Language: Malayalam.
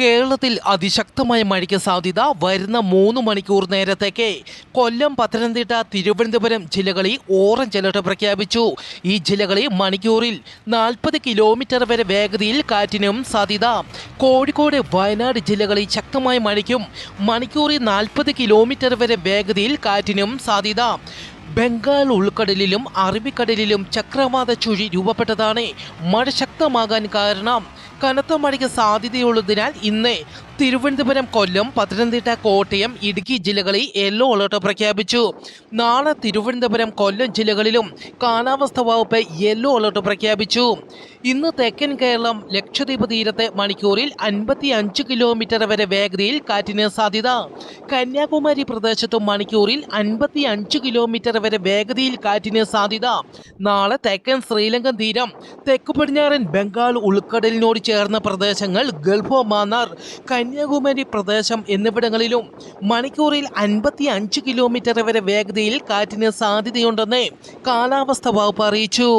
കേരളത്തിൽ അതിശക്തമായ മഴയ്ക്ക് സാധ്യത. വരുന്ന മൂന്ന് മണിക്കൂർ നേരത്തേക്ക് കൊല്ലം പത്തനംതിട്ട തിരുവനന്തപുരം ജില്ലകളിൽ ഓറഞ്ച് അലർട്ട് പ്രഖ്യാപിച്ചു. ഈ ജില്ലകളിൽ മണിക്കൂറിൽ നാൽപ്പത് കിലോമീറ്റർ വരെ വേഗതയിൽ കാറ്റിനും സാധ്യത. കോഴിക്കോട് വയനാട് ജില്ലകളിൽ ശക്തമായ മഴയ്ക്കും. മണിക്കൂറിൽ നാൽപ്പത് കിലോമീറ്റർ വരെ വേഗതയിൽ കാറ്റിനും സാധ്യത. ബംഗാൾ ഉൾക്കടലിലും അറബിക്കടലിലും ചക്രവാത ചുഴി രൂപപ്പെട്ടതാണ്. മഴ ശക്തമാകാൻ കാരണം കനത്ത മഴയ്ക്ക് സാധ്യതയുള്ളതിനാൽ ഇന്ന് തിരുവനന്തപുരം കൊല്ലം പത്തനംതിട്ട കോട്ടയം ഇടുക്കി ജില്ലകളിൽ യെല്ലോ അലർട്ട് പ്രഖ്യാപിച്ചു. നാളെ തിരുവനന്തപുരം കൊല്ലം ജില്ലകളിലും കാലാവസ്ഥ വകുപ്പ് യെല്ലോ അലർട്ട് പ്രഖ്യാപിച്ചു. ഇന്ന് തെക്കൻ കേരളം ലക്ഷദ്വീപ് തീരത്തെ മണിക്കൂറിൽ അൻപത്തി അഞ്ച് കിലോമീറ്റർ വരെ വേഗതയിൽ കാറ്റിന് സാധ്യത. കന്യാകുമാരി പ്രദേശത്തും മണിക്കൂറിൽ അൻപത്തി അഞ്ച് കിലോമീറ്റർ വരെ വേഗതയിൽ കാറ്റിന് സാധ്യത. നാളെ തെക്കൻ ശ്രീലങ്കൻ തീരം തെക്ക് പടിഞ്ഞാറൻ ബംഗാൾ ഉൾക്കടലിനോട് ചേർന്ന പ്രദേശങ്ങൾ ഗൾഫ് മാന്നാർ കന്യാകുമാരി പ്രദേശം എന്നിവിടങ്ങളിലും മണിക്കൂറിൽ അൻപത്തി അഞ്ച് കിലോമീറ്റർ വരെ വേഗതയിൽ കാറ്റിന് സാധ്യതയുണ്ടെന്ന് കാലാവസ്ഥ വകുപ്പ് അറിയിച്ചു.